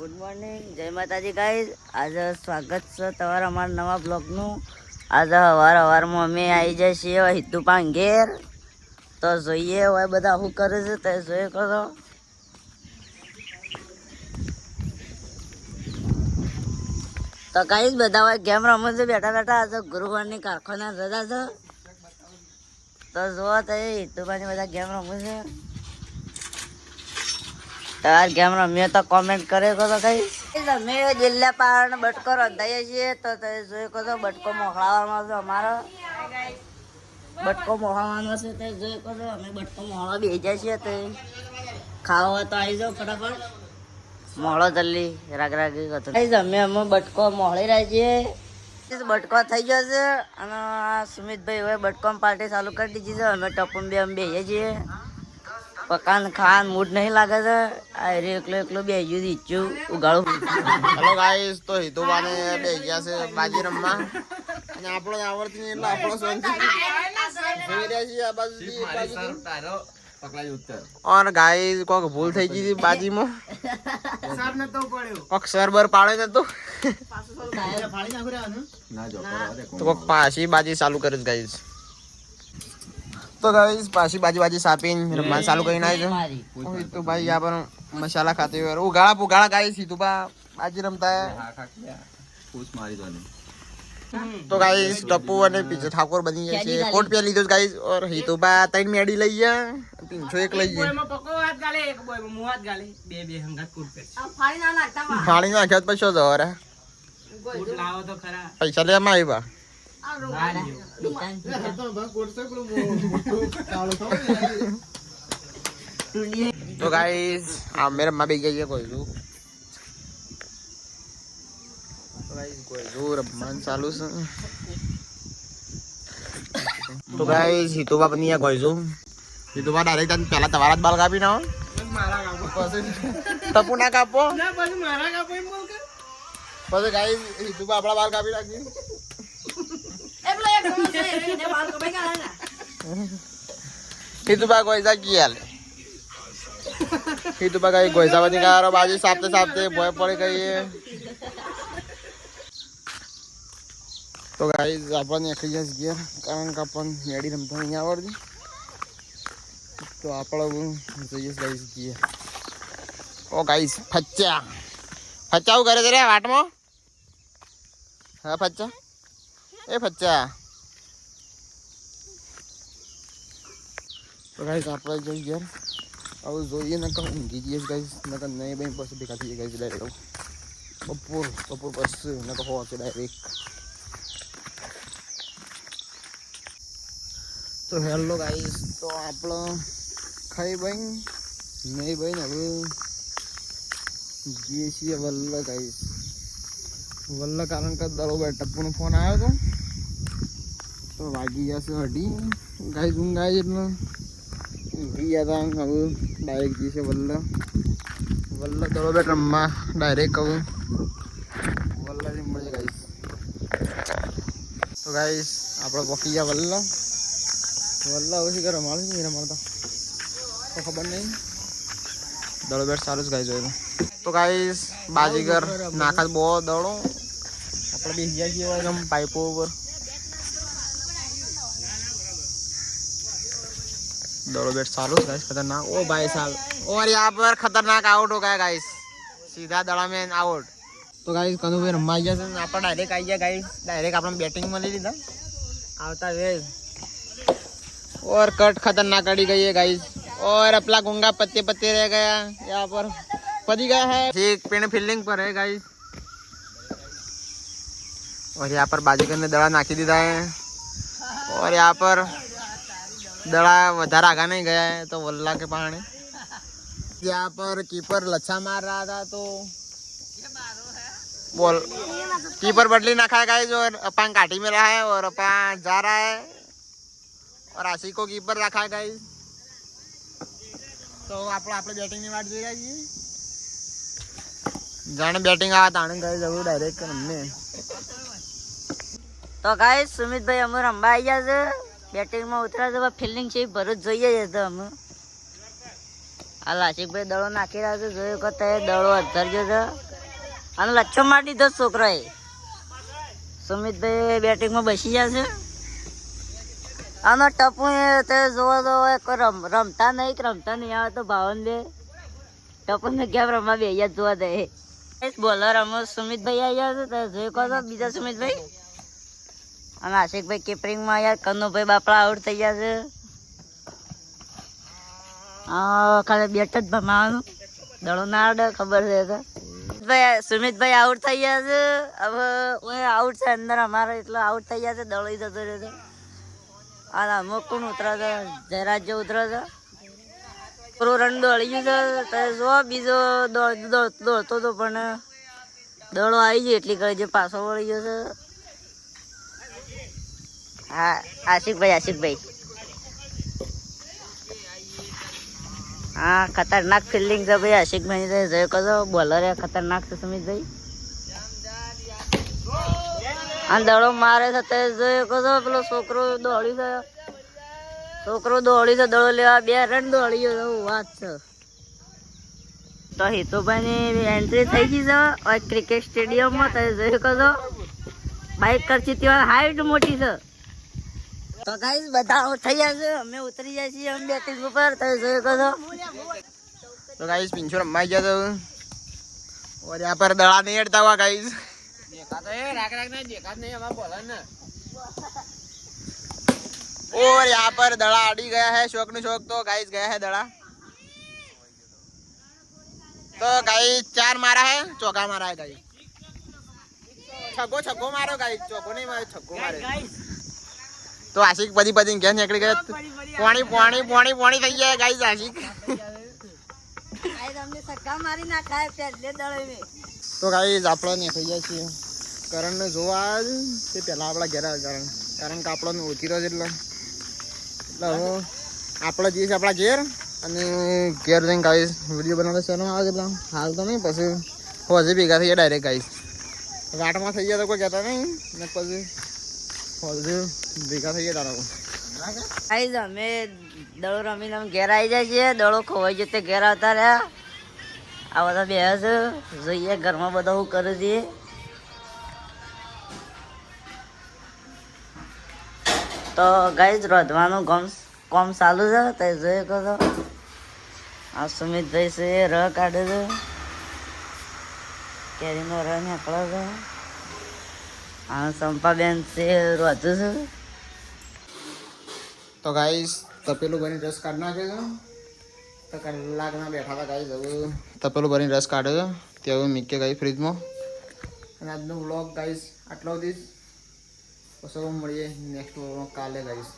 Good morning જય માતાજી guys આજે સ્વાગત છે તમારા અમારા નવા બ્લોગનું આજે સવાર સવારમાં અમે આવી જાય છીએ હિતુ ઘેર તો જોઈએ હવે બધા શું કરે છે તે જોઈએ કરો તો ગાઈઝ બધા હવે ગેમ રમે છે? બેઠા બેઠા આજે ગુરુવારની કારખાના રજા છે. તો જુઓ તો એ હિતુભાઈ બધા ગેમ રમે છે? તાર ગેમ રમીએ તો કોમેન્ટ કરે કરો કઈ અમે જિલ્લા પહાડ બટકો રંધાઈએ છીએ તો તે જોઈ કહો બટકો મોકલાવાનો છે અમારો. બટકો મોકલવાનો છે તે જોઈ કહો અમે બટકો મોકલવા બેસી છીએ તે. ખાવા તો આવી જાઓ ફટાફટ. મોળો જલ્દી, રાગ રાગી ગાઈઝ અમે અમે બટકો મોળી રહ્યા છીએ. બટકો થઈ ગયો છે અને સુમિતભાઈ હવે બટકો પાર્ટી ચાલુ કરી દીધી છે. અમે ટપુન બે અમે બેસીએ છીએ. પકાન ખાન મૂડ નહીં લાગે છે. આ રે એકલો એકલો બે ગયું ઈચ્છું ઉગાડું. હેલો ગાઈસ તો હિતુબાને બે ગયા છે બાજી રમવા અને આપણો આવડતી નહીં એટલે આપણો શાંતિ. જોઈ રહ્યા છીએ આ બાજુથી એક બાજુથી. ઓર ગાઈસ કોક ભૂલ થઈ ગઈ હતી બાજીમાં. કોક સર પાડે નતો તો. કોક પાછી બાજી ચાલુ કરી ગાઈસ તો ગાઈસ પાછી બાજુ બાજુ સાપીને રમવાનું ચાલુ કરી આવી તો ભાઈ આ પર મસાલા ખાતે હોય. ઉગાડા ગાય ગાઈસ હિતુબા બાજી રમતા હે. તો ગાઈસ ટપ્પુ અને પીછે ઠાકોર બની ગયા છે. કોટ પે લીધો ગાઈસ. ઓર હિતુબા ત્રણ મેડી લઈ ગયા. તીનસો એક લઈ ગયા. ફાળી નાખ્યા પછી શું જવા પૈસા લેવામાં આવ્યા. તો ગાઈસ આ મેરે માં બે ગયા કોઈ જો કોઈ જો રમવાનું ચાલુ છે. તો ગાઈસ હિતુબા બની ગયા કોઈ જો હિતુબા ડાયરેક્ટ તને પહેલા તમારા જ બાલ કાપી નાખો ના કાપો. પછી ગાઈસ હિતુબા આપણા બાલ કાપી નાખી હિતુબા કોઈ જા ગયા લે હિતુબા કઈ ગોઈસા બની ગયા બાજુ સાપતે સાપતે ભોય પડી ગઈ તો ગાઈસ આપણને એકલી જ ગયા કારણ કે આપણને મેડી રમતા નહીં આવડતી તો આપણે જઈએ ગાઈસ ગયા ઓ ગાઈસ ફચ્ચા ફચ્ચા શું કરે છે રે વાટમાં હા ફચ્ચા એ ફચ્ચા તો ગાઈસ આપણે જઈ ગયા હવે જોઈએ ને કહું ઊંઘી જઈએ ગાઈસ નકર નહીં બહેન પછી ભેગા થઈએ ગાઈસ ડાયરેક્ટ બપોર બપોર પછી નકર હોવા ડાયરેક્ટ તો હેલો ગાઈસ તો આપણો ખાઈ બહેન નહીં બહેન હવે જઈએ છીએ વલ્લ ગાઈસ વલ્લ કારણ કે દરોબર ટપ્પુનો ફોન આવ્યો હતો તો વાગી જશે અઢી ગાઈસ ઊંઘ આવી એટલે ઊંઘી ગયા હતા હવે ડાયરેક્ટ જઈએ છે વલ્લ. દડો બેટ રમવા ડાયરેક્ટ હવે વલ્લભથી મળે ગાઈસ તો ગાઈસ આપણે પકી ગયા વલ્લભ વલ્લ હવે શું રમાડે રમાડું નહીં રમાડતા તો? ખબર નહીં. દડો બેટ સારું જ ગાઈ જોયું તો. ગાઈસ બાજીગર, નાખા બહુ દડો. આપણે બેસી ગયા છીએ પાઇપો ઉપર. दौड़ो बेट चालू गाइस खतरनाक ओ भाई साहब और यहाँ पर खतरनाक आउट हो गया गाइस सीधा दड़ा में आउट તો ગાઈસ કનુ ભાઈ રમાઈ ગયા છે આપણે ડાયરેક્ટ આવી ગયા ગાઈસ ડાયરેક્ટ આપણે બેટિંગમાં લઈ લીધા આવતા વેલ और कट खतरनाक अड़ी गई है गाइस और अपना गुंगा पत्ते पत्ते रह गया यहाँ पर पदी गया है ठीक पेड़ फील्डिंग पर है गाइस और यहाँ पर बाजीगर ने दड़ा नाखी दीदा है और यहाँ पर दड़ा વધારે આગા नहीं गया है तो वल्ला के पहाड़े यहाँ पर कीपर लच्छा मार रहा था तो बोल कीपर बदली ना खाएगा और अपन काठी में रहा है और अपन जा रहा है और आशी को कीपर रखा है गाइस તો આપણે આપણે બેટિંગ ની વાટ જોઈ રહ્યા છીએ જાણે બેટિંગ આવે તાણે ગઈ જવું ડાયરેક્ટ અમને તો ગાય સુમિતભાઈ અમે રમવા આવી ગયા છે બેટિંગમાં ઉતરા તો ફિલ્ડિંગ છે એ જોઈએ જ હતો અમે. આ લાસિકભાઈ દડો નાખી રહ્યો છે, જોયું કે તે દડો અધરજો છે. અને લચ્છો મારી દીધો છોકરાએ. સુમિતભાઈ બેટિંગમાં બેસી જશે આનો ટપુ તે જોવા તો રમ, રમતા નહીં રમતા નહીં આવે તો ભાવન બે. ટપુ ને કેમ રમવા બે જોવા દે. બોલર અમે સુમિતભાઈ આવી જાય છે જોયું કહો બીજા સુમિતભાઈ? અને આશિકભાઈ કીપરિંગમાં યાર કનુભાઈ બાપડા આઉટ થઈ ગયા છે. ખાલી બેટ જ ભમાવાનું. દડો ના અડે, ખબર છે ભાઈ સુમિતભાઈ આઉટ થઈ ગયા છે. હવે હું આઉટ છે અંદર, અમારે એટલો આઉટ થઈ ગયા છે દડો જતો રહ્યો છે. અને અમુક કોણ ઉતરે છે? જયરાજ ઉતરે છે. પૂરો રન દોડી ગયું છે. જો બીજો દોડ દોડ દોડતો હતો પણ દડો આવી ગયો, એટલી કરી જે પાછો વળી ગયો છે. હા, આશિકભાઈ આશિકભાઈ. હા, ખતરનાક ફિલ્ડિંગ છે ભાઈ, આશિકભાઈ જોયો કહો બોલર ખતરનાક છે સુમિતભાઈ આ દડો મારે છે તે જોયો કહો પેલો છોકરો દોડી છે. છોકરો દોડી છે, દડો લેવા, બે રન દોડી ગયો વાત છે. તો હિતુભાઈની એન્ટ્રી થઈ ગઈ છે ક્રિકેટ સ્ટેડિયમમાં તો જોયું કહો બાઇક કરતી ત્યાં હાઈટ મોટી છે. તો ગાઈસ બધા થઈ ગયા અમે ઉતરી જાય છીએ અમે બેટિંગ ઉપર. થઈ જોઈ કહો તો ગાઈસ પિંછો રમાઈ ગયા તો. ઓર યા પર દળા નહીં અડતા વા ગાઈસ દેખા એ રાખ રાખ ના દેખા નહીં અમાર બોલન ને. ઓર યા પર દળા અડી ગયા હે શોકનું શોક તો ગાઈસ ગયા હે દળા તો ગાઈસ ચાર મારા હે ચોકા મારા હે ગાઈસ છગ્ગો છગ્ગો મારો ગાઈસ ચોકો નહીં મારો છગ્ગો મારે. ગાઈસ તો આશિક પદી પદી ઘેર નીકળી ગયા. પોણી પોણી પોણી પોણી થઈ ગયા ગાઈસ આશિક. તો ગાઈસ આપણે થઈ જાય છીએ. કરણને જોવા જ તે પહેલાં આપણા ઘેર કરણ. કારણ કે આપણો ઓછી રહ્યો છે એટલે. એટલે હું આપણે જઈએ છીએ આપણા ઘેર. અને ઘેર જઈને ગાઈસ વીડિયો બનાવતા શહેરમાં આવે છે એટલે હાલ તો નહીં પછી હોજે ભેગા થઈ જાય ડાયરેક્ટ ગાઈસ વાટમાં થઈ જાય તો કોઈ કહેતા નહીં. ને પછી હોજે ભેગા થઈ ગયા તારા ગાઈઝ અમે દડો રમીને અમે ઘેર આવી જાય છીએ. દડો ખોવાઈ જતે ઘેર આવતા રહ્યા. આ બધા બે છે. જોઈએ ઘરમાં બધા હું કરે છે. તો ગાઈઝ રોધવાનું કોમ કોમ ચાલુ છે. તે જોઈએ કહો તો. આ સુમિતભાઈ છે, એ રહ કાઢે છે. કેરીનો રહ નીકળે છે. આ સંપાબેન છે રોધું છે. તો ગાઈસ તપેલું ભરીને રસ કાઢ નાખે છે. તો કલાકમાં બેઠા હતા ગાઈસ હવે. તપેલું ભરીને રસ કાઢે છે. તે હવે મીકે ગાઈ ફ્રીજમાં અને આજનો વ્લોગ ગાઈસ આટલો સુધી પછી મળીએ નેક્સ્ટ વ્લોગ કાલે ગાઈસ